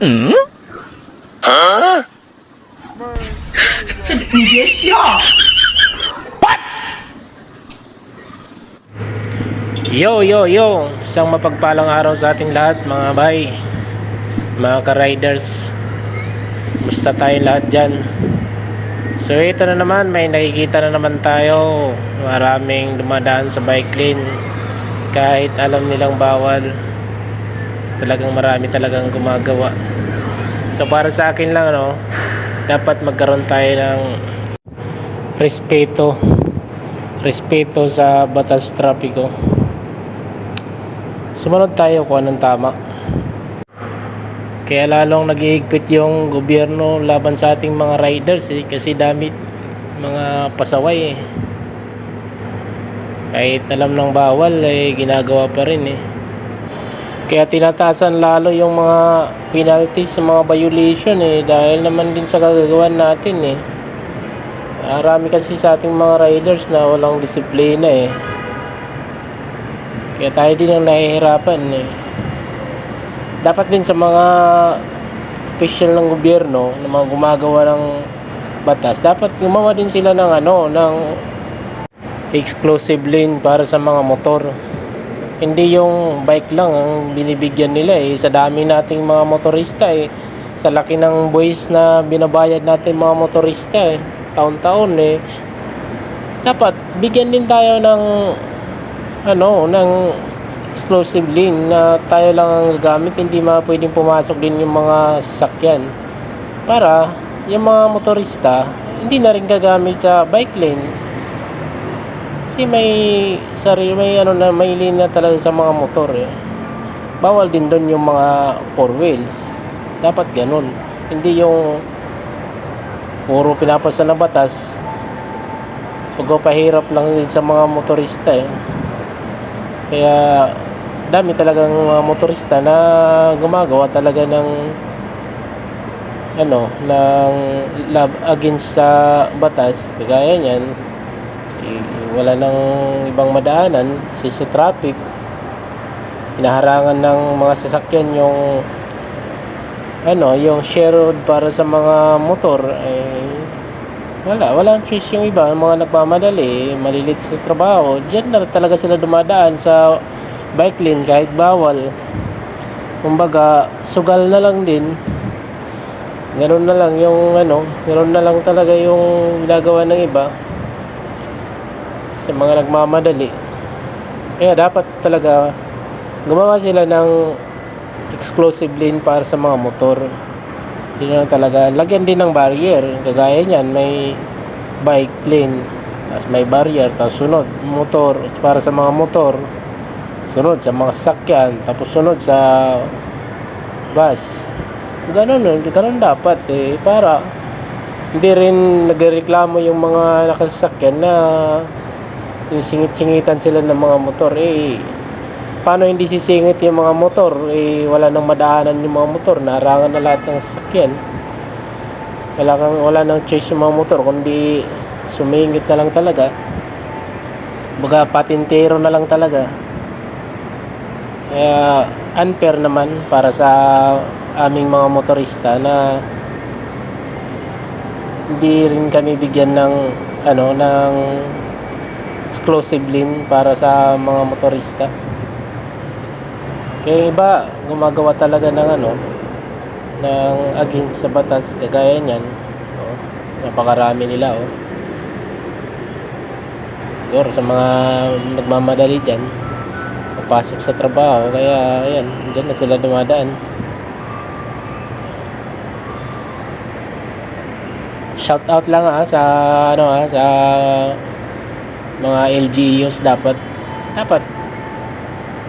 Hmm? Huh? yes, yeah. What? Yo, yo, yo. Isang mapagpalang araw sa ating lahat, mga bay. Mga ka-riders. Musta tayo lahat dyan? So, ito na naman. May nakikita na naman tayo. Maraming dumadaan sa bike lane. Kahit alam nilang bawal Talagang marami talagang gumagawa So para sa akin lang ano Dapat magkaroon tayo ng Respeto Respeto sa batas trapiko Sumunod tayo kung anong tama. Kaya lalong nag-iigpit yung gobyerno laban sa ating mga riders eh, kasi dami mga pasaway eh. Kahit alam ng bawal eh, ginagawa pa rin eh. Kaya tinatasan lalo yung mga penalties mga violation eh dahil naman din sa kagagawan natin eh. Marami kasi sa ating mga riders na walang disiplina eh. Kaya tayo din ang nahihirapan eh. Dapat din sa mga official ng gobyerno na mga gumagawa ng batas, dapat gumawa din sila ng ano, ng exclusive lane para sa mga motor. Hindi yung bike lang ang binibigyan nila eh. Sa dami nating mga motorista eh. Sa laki ng buwis na binabayad natin mga motorista eh. Taon-taon eh. Dapat bigyan din tayo ng ano, ng exclusive lane na tayo lang ang gagamit, hindi mga pwedeng pumasok din yung mga sasakyan. Para yung mga motorista, hindi na rin gagamit sa bike lane. Kasi may sarili, may ano na, may lane na talaga sa mga motor eh. Bawal din doon yung mga four wheels. Dapat ganun. Hindi yung puro pinapasa na batas pagpapahirap lang din sa mga motorista eh. Kaya dami talagang mga motorista na gumagawa talaga ng ano, ng love against sa batas. Kagaya niyan, wala nang ibang madaanan sa, sa traffic. Hinaharangan ng mga sasakyan yung ano, yung share road para sa mga motor eh wala, walang choice yung iba, mga nagmamadali, malilit sa trabaho, dyan na talaga sila dumadaan sa bike lane kahit bawal. Kumbaga, sugal na lang din. Ganun na lang yung ano, ganun na lang talaga yung ginagawa ng iba sa mga nagmamadali. Kaya dapat talaga gumawa sila ng exclusive lane para sa mga motor. Yun lang talaga. Lagyan din ng barrier. Kagaya niyan, may bike lane. Tapos may barrier. Tapos sunod, motor. Para sa mga motor. Sunod sa mga sasakyan. Tapos sunod sa bus. Ganun, eh. ganun dapat eh. Para hindi rin nagreklamo yung mga nakasasakyan na yung singit-singitan sila ng mga motor eh paano hindi sisingit yung mga motor? Eh wala nang madaanan yung mga motor narangan na lahat ng sasakyan. Wala kang wala nang choice yung mga motor kundi sumingit na lang talaga. Baga patintero na lang talaga. Kaya unfair naman para sa aming mga motorista na hindi rin kami bigyan ng ano ng exclusive lane para sa mga motorista kaya iba, gumagawa talaga ng ano, ng against sa batas, kagaya niyan. Oh, napakarami nila, oh. Siguro sa mga nagmamadali dyan, papasok sa trabaho, kaya ayan, dyan na sila dumadaan. Shout out lang ah sa ano ah sa mga LGUs dapat dapat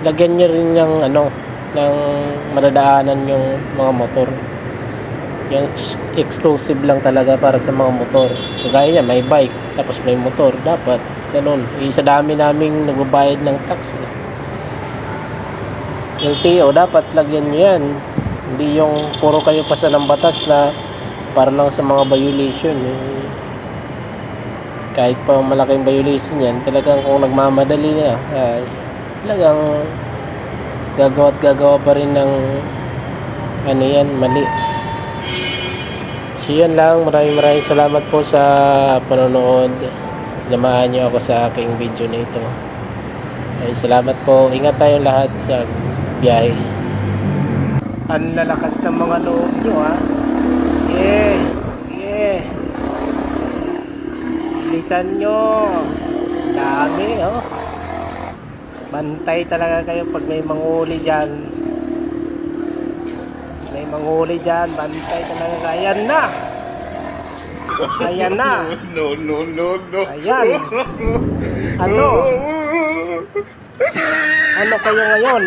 lagyan niya rin ng ano ng madadaanan yung mga motor yung ex- exclusive lang talaga para sa mga motor kagaya niya may bike tapos may motor dapat ganun eh, sa dami naming nagbabayad ng tax eh. LTO dapat lagyan niyo yan hindi yung puro kayo pasa ng batas na para lang sa mga violation eh. Kahit pa malaking violation yan talagang kung nagmamadali na ay talagang gagawa at gagawa pa rin ng ano yan, mali. So yan lang, maraming maraming salamat po sa panonood. Sinamahan niyo ako sa aking video na ito. Ay, salamat po. Ingat tayong lahat sa biyahe. Ang lalakas ng mga loob nyo ha. Yeah. Bilisan nyo. Dami oh. Bantay talaga kayo pag may manghuli dyan. May manghuli dyan. Bantay talaga. Ayan na. Ayan na. No, no, no, no. Ayan. Ano? Ano kayo ngayon?